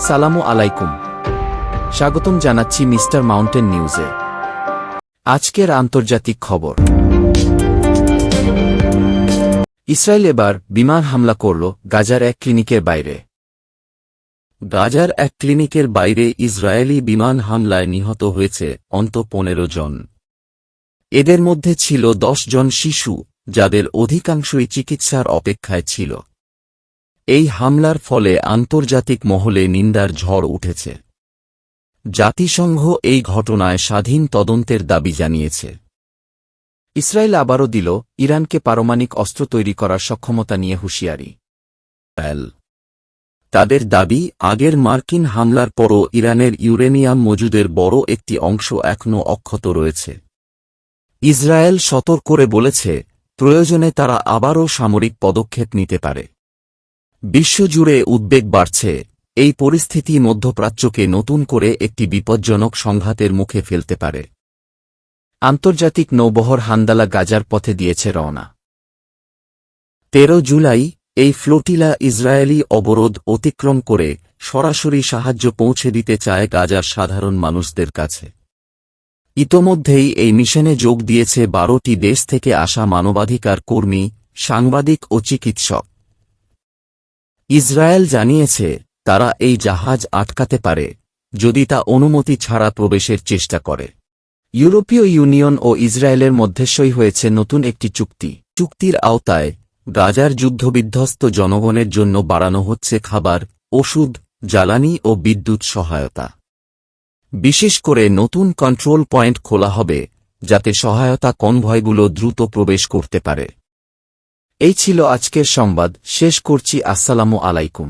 সালামু আলাইকুম। স্বাগতম জানাচ্ছি মিস্টার মাউন্টেন নিউজে। আজকের আন্তর্জাতিক খবর। ইসরায়েল এবার বিমান হামলা করল গাজার এক ক্লিনিকের বাইরে। গাজার এক ক্লিনিকের বাইরে ইসরায়েলি বিমান হামলায় নিহত হয়েছে অন্ত পনেরো জন। এদের মধ্যে ছিল দশ জন শিশু, যাদের অধিকাংশই চিকিৎসার অপেক্ষায় ছিল। এই হামলার ফলে আন্তর্জাতিক মহলে নিন্দার ঝড় উঠেছে। জাতিসংঘ এই ঘটনায় স্বাধীন তদন্তের দাবি জানিয়েছে। ইসরায়েল আবারও দিল ইরানকে পারমাণবিক অস্ত্র তৈরি করার সক্ষমতা নিয়ে হুঁশিয়ারি। তাদের দাবি, আগের মার্কিন হামলার পরও ইরানের ইউরেনিয়াম মজুদের বড় একটি অংশ এখনও অক্ষত রয়েছে। ইসরায়েল সতর্ক করে বলেছে, প্রয়োজনে তারা আবারও সামরিক পদক্ষেপ নিতে পারে। বিশ্বজুড়ে উদ্বেগ বাড়ছে। এই পরিস্থিতি মধ্যপ্রাচ্যকে নতুন করে একটি বিপজ্জনক সংঘাতের মুখে ফেলতে পারে। আন্তর্জাতিক নৌবহর হান্দালা গাজার পথে দিয়েছে রওনা। তেরো জুলাই, এই ফ্লোটিলা ইসরায়েলি অবরোধ অতিক্রম করে সরাসরি সাহায্য পৌঁছে দিতে চায় গাজার সাধারণ মানুষদের কাছে। ইতোমধ্যেই এই মিশনে যোগ দিয়েছে বারোটি দেশ থেকে আসা মানবাধিকার কর্মী, সাংবাদিক ও চিকিৎসক। ইসরায়েল জানিয়েছে, তারা এই জাহাজ আটকাতে পারে, যদি তা অনুমতি ছাড়া প্রবেশের চেষ্টা করে। ইউরোপীয় ইউনিয়ন ও ইসরায়েলের মধ্যে সই হয়েছে নতুন একটি চুক্তি। চুক্তির আওতায় গাজার যুদ্ধবিধ্বস্ত জনগণের জন্য বাড়ানো হচ্ছে খাবার, ওষুধ, জ্বালানি ও বিদ্যুৎ সহায়তা। বিশেষ করে নতুন কন্ট্রোল পয়েন্ট খোলা হবে, যাতে সহায়তা কনভয়গুলো দ্রুত প্রবেশ করতে পারে। এই ছিল আজকের সংবাদ। শেষ করছি। আসসালামু আলাইকুম।